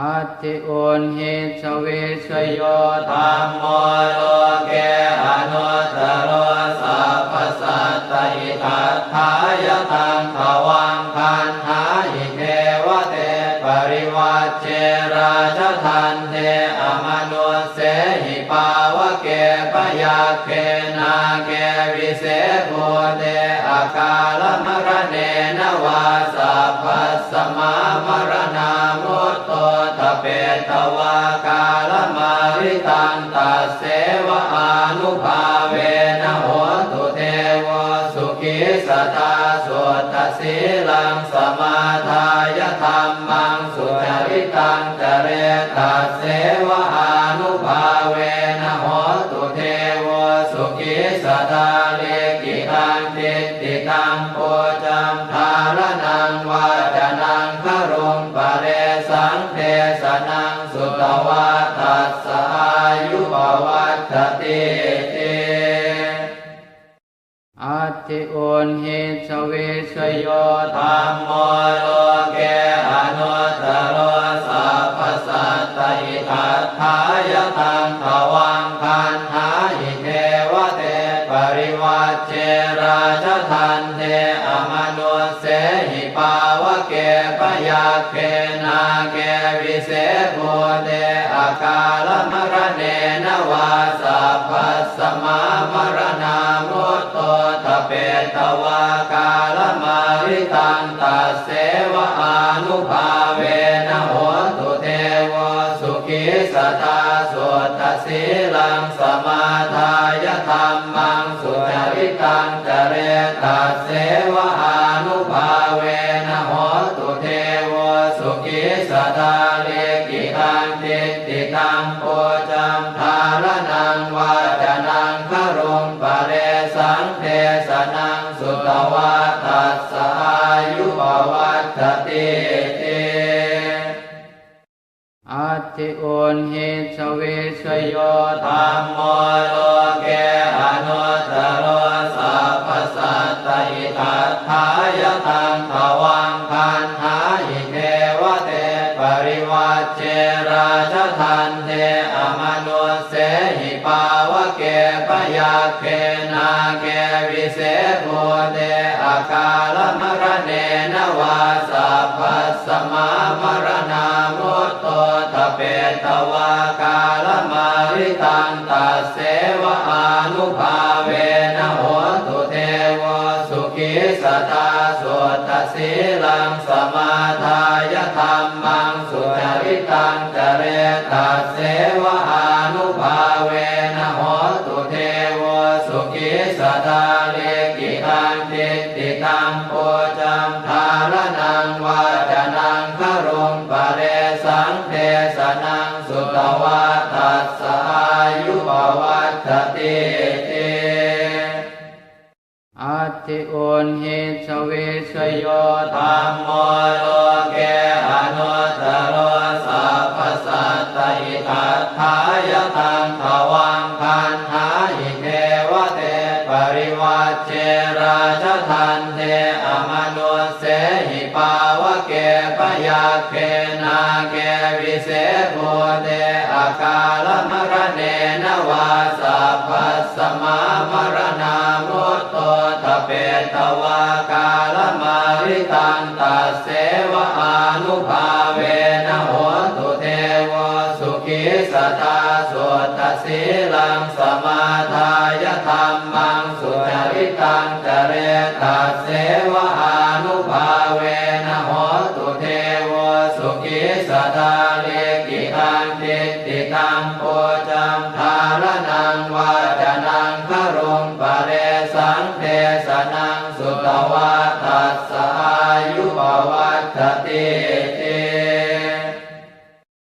อัตติอุนหิสวิชโยธรรมโมโลเกอนุตโรสัพพสัตตอิทัฏฐายตังขวังคันหาอิเทวเตปริวัจเจราชทันเทอมนุสเสหิปาวะเกปยาเคนาเกวิเศษโพเตอากาลมรเนนวาสัพพสมามรณ ตวากาลมาริตันตัสเสวะอานุภาเวนะโหตุเทวสุขิสตาสุตสีลังสมาทายธรรมังสุจริตังจเรตัสเสวะอานุภาเวนะโหตุเทวสุขิสตาเลกิตังติติตังโพจัมท วัตติเตอัตติอุนหิสวิชโยธรธัรมมโมโลเกอนุตตโรสัพพสัตตอิทัฏฐายตังขวังคันหาอิเทวเตปริวัจเจราชทันเทอมนุสเสหิปาวะเกปยาเคนาเกวิเศษโพเตอากา สมามรณามุตโตทะเปตวากาลมาริตันตัสเสวะอานุภาเวนะโหตุเทวสุขิสตาสุตสีลังสมาทายธรรมังสุจริตังจเรตัสเสวะอานุภา ตติเตอัตติอุนหิสวิชโยธรธัรมโมโลเกอนุตโรสัพพสัตติทัฏฐายตังขวังคันหาอิเทวเตปริวัจเจราชทันเทอมนุเสหิปาวเกปยาเคนาเกวิเศ โพเตอากาลมรเนนวาสัพพสมามรณามุตโตทเปตวากาลมาริตันตเสวะอานุภา งครุงปะเรสังเทสนังสุตวาตัสสายุปวัตติอัตติอุนหิสวิชโยธรรมโมโลเกอนุตโรสัพพสัตตอิทัฏฐายตังขวังคันหาอิเทวเตปริวัจเจราชทันเท ปยาเคนาเกวิเศษโพเตอากาลมรเนนวาสัพสมามรณามุตโตทเปตวากาลมาริตันตเสวะอานุภาเวนะโห สุขิสตาเลกิตังติติตังโพจังทารนังวาจนังครุงปะเรสังเทสนังสุตวา